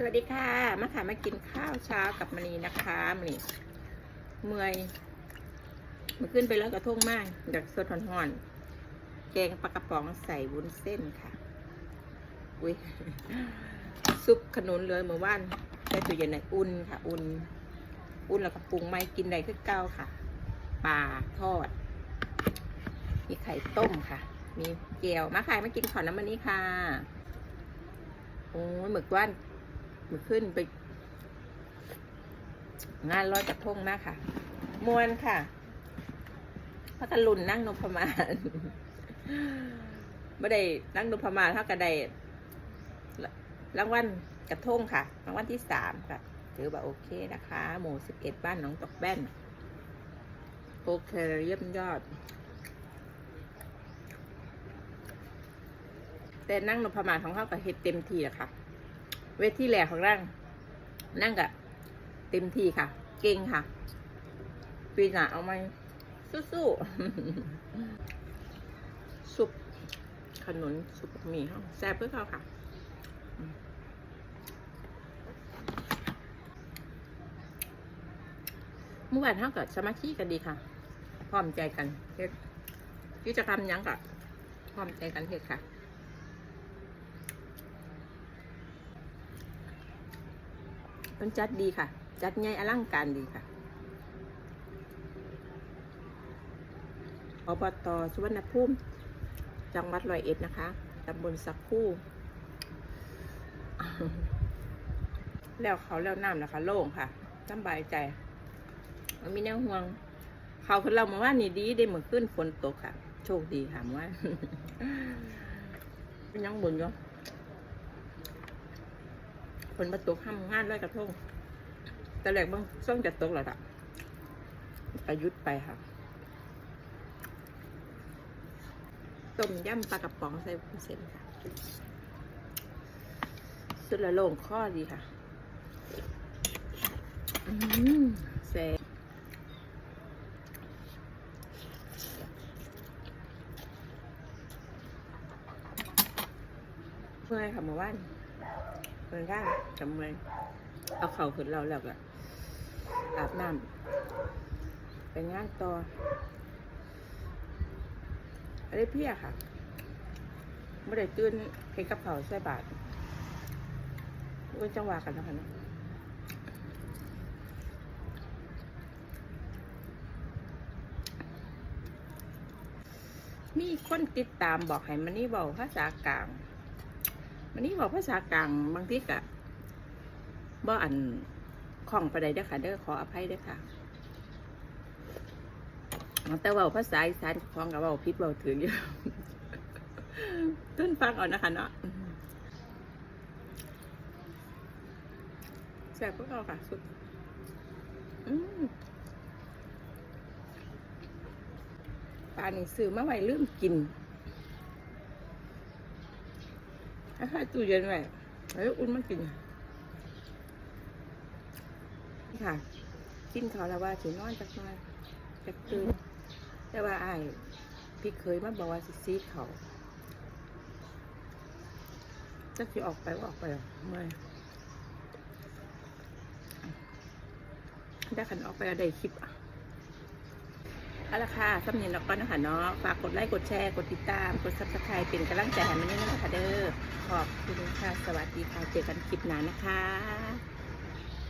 สวัสดีค่ะ มาค่ะมากินข้าวเช้ากับมณีนะคะมณีเมื่อยมาขึ้นไปแล้วกระทงมากดักสดห่อนๆแกงปลากระป๋องใส่วุ้นเส้นค่ะ อุ้ยซุปขนุนเลยเมื่อวานใส่ตู้เย็นในอุ่นค่ะ อุ่น อุ่นแล้วก็ปรุงไม่กินได้คือเก้าค่ะปลาทอด มีไข่ต้มค่ะ มีเกี๊ยวมาขายมากินขอน้ำมันนี้ค่ะโอ้ยหมึกว่าน มึกขึ้นไป งานลอยกระทงมากค่ะ มวนค่ะพระกันลุนนั่งนพมาศไม่ได้นั่งนพมาศเท่ากับได้รางวัลกระทงค่ะรางวัลที่สามค่ะถือว่าโอเคนะคะ หมู่สิบเอ็ดบ้านหนองตกแป้นโอเคเยี่ยมยอด แต่นั่งนพมาศของเขากับเฮ็ดเต็มที่อะค่ะ เวทีแหลกของร่างนั่งกับเต็มที่ค่ะ เก่งค่ะ ปีหนาเอาไหมสู้ๆสุปขนุนสุปหมี่เขาแซ่บเพื่อเขาค่ะมเมื่อวานเท่ากับสมาธิกันดีค่ะ พร้อมใจกันเฮ็ดกิจกรรมยังกับพร้อมใจกันเฮ็ดค่ะ มันจัดดีค่ะ จัดใหญ่อลังการดีค่ะอบตสุวรรณภูมิ จังหวัดร้อยเอ็ดนะคะ ตำบลสักคู่ แล้วเขาแล้วน้ำนะคะ โล่งค่ะสำบายใจมันมีแนวห่วง เขาคือเรามาว่านี่ดีได้เหมือนขึ้นฝนตกค่ะ โชคดีค่ะว่าเป็นยังบุญอยู่ ฝนมาตกห้ามงานร้อยกระทงแต่แรกบางช่วงจะตกแล้วล่ะประยุทธ์ไปค่ะต้มยำปลากระป๋องใส่วุ้เส้นค่ะ สุดละโล่งข้อดีค่ะอืมแซ่เมื่อยค่ะเมื่อวาน มื่อร่างจำเมือยเอาเข่าขึ้นเราแล้วก็อาบน้ำไปงานต่ออะไรเพี้ยค่ะไม่ได้ตื่นเห็นกับเขาใส่บาทเว้นจังหวะกันนะคะเนาะมีคนติดตามบอกให้มันนี่บอกภาษากลาง มันนี่บอกภาษากลางบางทีกะบ่อันคล่องไปได้เด้อค่ะเด้อขออภัยเด้อค่ะ แต่ว่าภาษาอีสานของกับว่าพิษเว่าถึงอยู่ต้นฟังเอานะคะเนาะแซ่บพวกเราค่ะสุดปลานี่ซื้อมาไว้ลืมกิน ถ้าใครตู้เย็นไว้เฮ้ยอุ่นมากินนี่ค่ะกินเขาแล้วว่าถึงนอนจักหน่อยจักตื่นแต่ว่าไอ้พี่เคยมาบอกว่าสิซีดเขาจะสิออกไปว่าออกไปหรอไม่ได้ขันออกไปแล้วได้คลิปอะ เอาละค่ะสำเนียงเราก็นะคะเนาะฝากกดไลค์กดแชร์กดติดตาม กดซับสไครป์เป็นกำลังใจให้มันนี่นะคะเด้อขอบคุณค่ะ สวัสดีค่ะ เจอกันคลิปหน้านะคะ